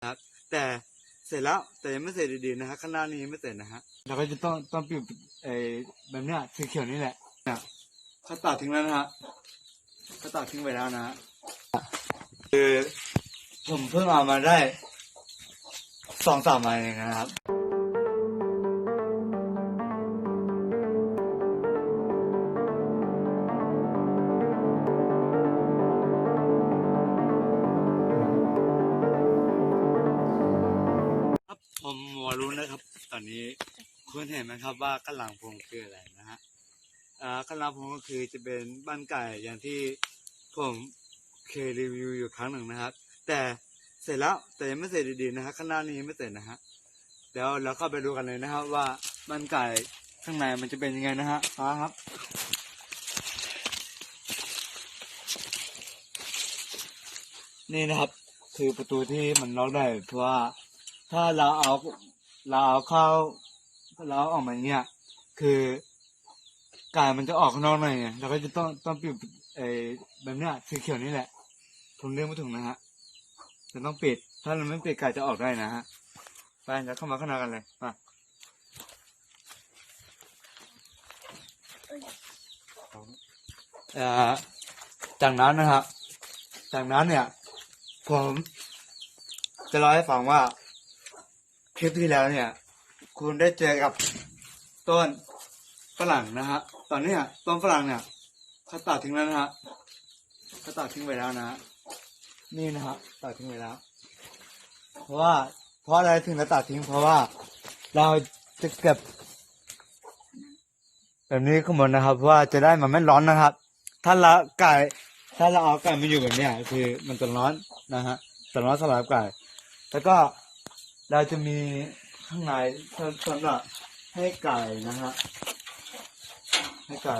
นะครับ แต่เสร็จแล้วแต่ยังไม่เสร็จดีๆนะฮะข้างหน้านี้ยังไม่เสร็จนะฮะเราก็จะต้องต้องปิดไอ้แบบเนี้ยสีเขียวนี่แหละเนี่ยเขาตัดทิ้งแล้วนะฮะเขาตัดทิ้งไปแล้วนะฮะคือผมเพิ่งเอามาได้สองสามวันเองนะครับครับ รู้นะครับ ตอนนี้คุณเห็นไหมครับว่ากระหลังพงคืออะไรนะฮะอ่ากระหลังพงก็คือจะเป็นบ้านไก่อย่างที่ผมเคยรีวิวอยู่ครั้งหนึ่งนะครับ แต่เสร็จแล้วแต่ยังไม่เสร็จดีๆนะฮะข้างหน้านี้ยังไม่เสร็จนะฮะเดี๋ยวเราเข้าไปดูกันเลยนะครับ ว่าบ้านไก่ข้างในมันจะเป็นยังไงนะฮะฟ้าครับนี่นะครับ คือประตูที่มันล็อกได้เพราะว่าถ้าเราเอา เราเอาข้าเราเอาออกมาเนี้ยคือกายมันจะออกข้างนอกหน่อยไงเราก็จะต้องต้องปิดไอ้แบบเนี้ยสีเขียวนี่แหละผมเรียกไม่ถูกนะฮะจะต้องปิด ถ้าเราไม่ปิดกายจะออกได้นะฮะไปจะเข้ามาข้างในกันเลยมาจากนั้นนะครับจากนั้นเนี่ย ผมจะเล่าให้ฟังว่า คลิปที่แล้วเนี่ย คุณได้เจอกับต้นฝรั่งนะฮะ ตอนนี้ต้นฝรั่งเนี่ยเขาตัดทิ้งแล้วนะฮะเขาตัดทิ้งไปแล้วนะ นี่นะฮะตัดทิ้งไปแล้ว เพราะว่า เพราะอะไรถึงเราตัดทิ้ง เพราะว่าเราจะเก็บ แบบนี้ข้างบนนะครับ ว่าจะได้มันไม่ร้อนนะครับ ถ้าเราไก่ถ้าเราเอาไก่มาอยู่แบบเนี้ยคือมันจะร้อนนะฮะจะร้อนสำหรับไก่แล้วก็ เราจะมีข้างในสำหรับให้ไก่นะฮะให้ไก่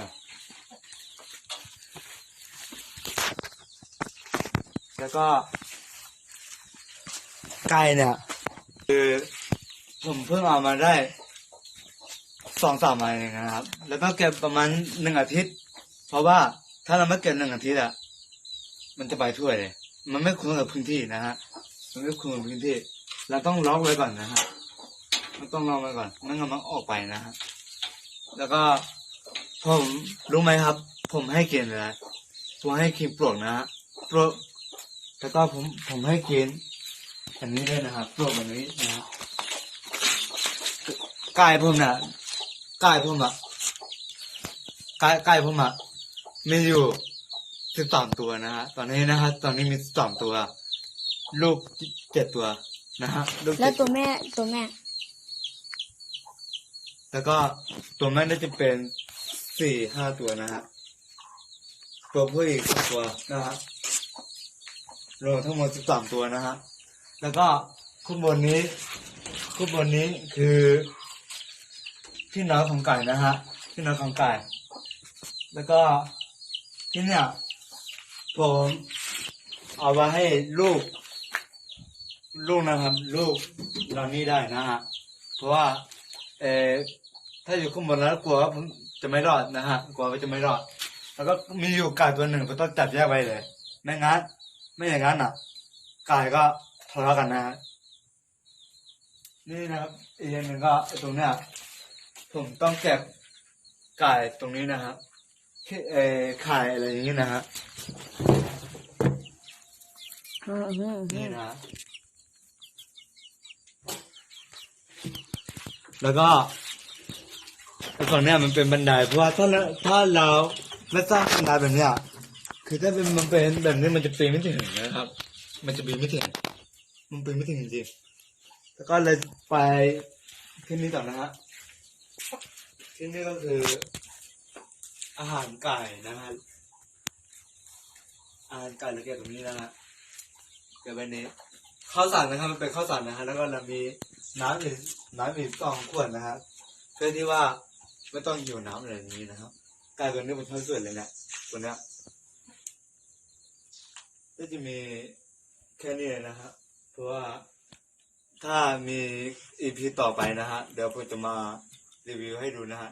แล้วก็ไก่เนี่ย คือผมเพิ่งเอามาได้สองสามวันเองนะครับ แล้วต้องเก็บประมาณหนึ่งอาทิตย์ เพราะว่าถ้าเราไม่เก็บหนึ่งอาทิตย์อะมันจะไปทั่วเลย มันไม่คุ้นกับพื้นที่นะฮะ มันไม่คุ้นกับพื้นที่ เราต้องล็อกไว้ก่อนนะฮะมันต้องล็อกไว้ก่อนไม่งั้นมันออกไปนะฮะแล้วก็ผมรู้ไหมครับ ผมให้กินอะไรผมให้กินปลวกนะฮะปลวกแล้วก็ผมผมให้กินอันนี้ด้วยนะครับปลวกแบบนี้นะฮะกายผมนะกายผมอะกายกายผมอะมีอยู่สิบสองตัวนะฮะตอนนี้นะฮะตอนนี้มีสิบสองตัว ลูกเจ็ดตัว นะฮะลูกแล้เจ็วดตัวแม่ตัวแม่ แล้วก็ตัวแม่น่าจะเป็นสี่ห้าตัวนะฮะตัวผู้อีกสองตัวนะฮะรวมทั้งหมดสิบสามตัวนะฮะแล้วก็ข้างบนนี้ข้างบนนี้คือที่นอนของไก่นะฮะที่นอนของไก่ แล้วก็ที่เนี่ยผมเอาไว้ให้ลูก ลูกนะครับ ลูกเรานี่ได้นะฮะเพราะว่าเออถ้าอยู่ข้างบนแล้วกลัวว่าผมจะไม่รอดนะฮะกลัวว่าจะไม่รอด แล้วก็มีอยู่ไก่ตัวหนึ่งผมต้องจับแยกไว้เลยไม่งั้นไม่อย่างนั้นอะไก่ก็ทะเลาะกันนะฮะนี่นะครับอีกอย่างหนึ่งก็ไอ้ตรงเนี้ยผมต้องเก็บไก่ตรงนี้นะครับที่เออไข่อะไรอย่างนี้นะฮะอืมอืมอืนี่มนะ แล้วก็ไอ้ฝั่งเนี้ยมันเป็นบันไดเพราะว่าถ้าเราถ้าเราไม่สร้างบันไดแบบเนี้ยคือถ้าเป็นมันเป็นแบบนี้มันจะปีนไม่ถึงนะครับ มันจะปีนไม่ถึงมันปีนไม่ถึงจริงๆแล้วก็เลยไปที่นี่ต่อนะฮะที่นี่ก็คือ อาหารไก่นะฮะอาหารไก่เราเก็บตรงนี้นะฮะเดี๋ยววันนี้ ข้าวสารนะครับมันเป็นข้าวสารนะฮะแล้วก็เรามีน้ำอีกน้ำอีกสองขวดนะฮะเพื่อที่ว่าไม่ต้องหิวน้ำอะไรนี้นะครับกลายเป็นนี่เป็นข้าสวยเลยเนี่ยตัวเนี้ยก็จะมีแค่นี้เลยนะฮะเพราะว่าถ้ามีอีพีต่อไปนะฮะเดี๋ยวผมจะมารีวิวให้ดูนะฮะ